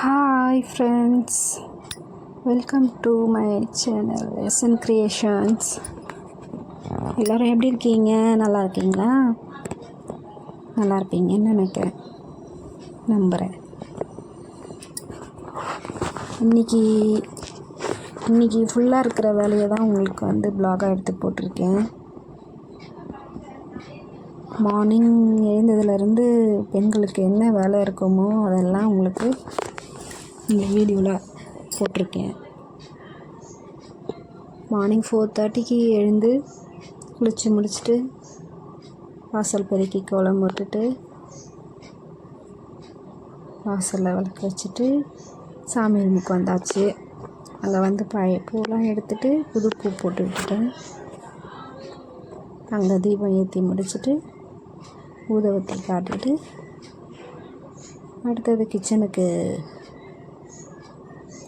Hi friends welcome to my channel SN creations எல்லோரும் எப்படி இருக்கீங்க? நல்லா இருக்கீங்களா? நல்லா இருப்பீங்கன்னு நினைக்கிறேன். நம்புகிறேன் இன்றைக்கி இன்றைக்கி ஃபுல்லாக இருக்கிற வேலையை தான் உங்களுக்கு வந்து ப்ளாகாக எடுத்து போட்டிருக்கேன். மார்னிங் எழுந்ததுலேருந்து பெண்களுக்கு என்ன வேலை இருக்குமோ அதெல்லாம் உங்களுக்கு இந்த வீடியோவில் போட்டிருக்கேன். மார்னிங் ஃபோர் தேர்ட்டிக்கு எழுந்து குளித்து முடிச்சுட்டு வாசல் பெருக்கி கோலம் போட்டுட்டு வாசலில் விளக்கு வச்சுட்டு சாமி ரூமுக்கு வந்தாச்சு. அங்கே வந்து பழைய பூலாம் எடுத்துகிட்டு புது பூ போட்டு விட்டுட்டேன். அங்கே தீபம் ஏற்றி முடிச்சுட்டு ஊதவத்தை காட்டிட்டு அடுத்தது கிச்சனுக்கு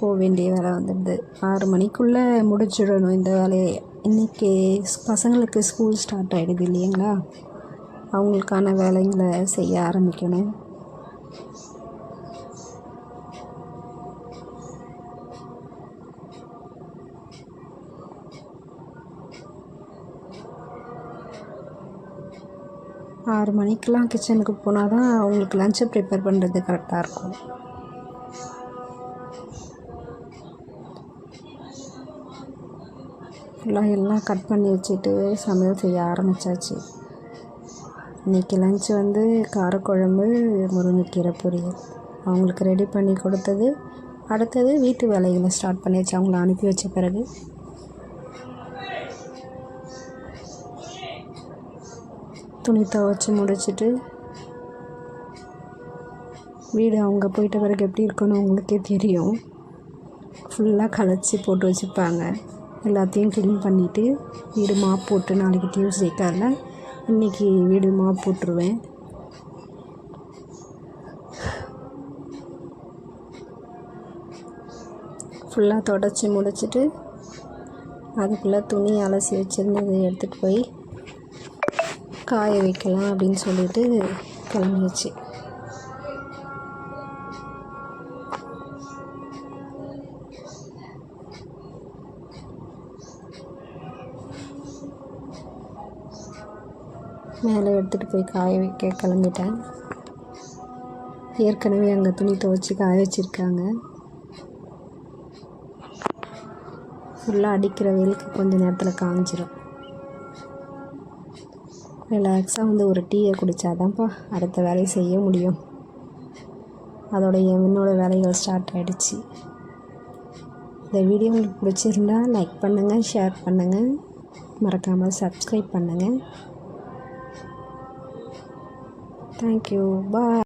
போக வேண்டிய வேலை வந்துடுது ஆறு மணிக்குள்ளே முடிச்சிடணும் இந்த வேலையை. இன்றைக்கி பசங்களுக்கு ஸ்கூல் ஸ்டார்ட் ஆகிடுது இல்லைங்களா? அவங்களுக்கான வேலைங்களை செய்ய ஆரம்பிக்கணும். ஆறு மணிக்கெலாம் கிச்சனுக்கு போனால் தான் அவங்களுக்கு லஞ்சை ப்ரிப்பேர் பண்ணுறது கரெக்டாக இருக்கும். ஃபுல்லாக எல்லாம் கட் பண்ணி வச்சுட்டு சமையல் செய்ய ஆரம்பித்தாச்சு இன்றைக்கி லஞ்ச் வந்து காரக்குழம்பு முருங்கைக்கீரை பொரியல். அவங்களுக்கு ரெடி பண்ணி கொடுத்தது. அடுத்தது வீட்டு வேலைகளை ஸ்டார்ட் பண்ணியாச்சு. அவங்கள அனுப்பி வச்ச பிறகு. துணி துவச்சி முடிச்சுட்டு வீடு அவங்க போயிட்ட பிறகு எப்படி இருக்குன்னு அவங்களுக்கே தெரியும். ஃபுல்லாக கலைச்சி போட்டு வச்சுப்பாங்க. எல்லாத்தையும் க்ளீன் பண்ணிவிட்டு வீடு மாப் போட்டு நாளைக்கு டியூஸ்டே காலைல இன்றைக்கி வீடு மாப் போட்டுருவேன். ஃபுல்லாக தொடச்சி முடிச்சுட்டு அதுக்குள்ளே துணி அலசி வச்சுருந்தது எடுத்துகிட்டு போய் காய வைக்கலாம் அப்படின்னு சொல்லிட்டு கிளம்பியாச்சு. மேலே எடுத்துகிட்டு போய் காய வைக்க கிளம்பிட்டேன். ஏற்கனவே அங்கே துணி துவைச்சி காய வச்சுருக்காங்க. ஃபுல்லாக அடிக்கிற வெயிலுக்கு கொஞ்சம் நேரத்தில் காஞ்சிரும். ரிலாக்ஸாக வந்து ஒரு டீயை குடித்தாதான்ப்பா அடுத்த வேலையை செய்ய முடியும். அதோடைய என்னோடய வேலைகள் ஸ்டார்ட் ஆகிடுச்சு இந்த வீடியோ உங்களுக்கு பிடிச்சிருந்தா லைக் பண்ணுங்கள் ஷேர் பண்ணுங்கள் மறக்காமல் சப்ஸ்கிரைப் பண்ணுங்கள் தேங்க்யூ பாய்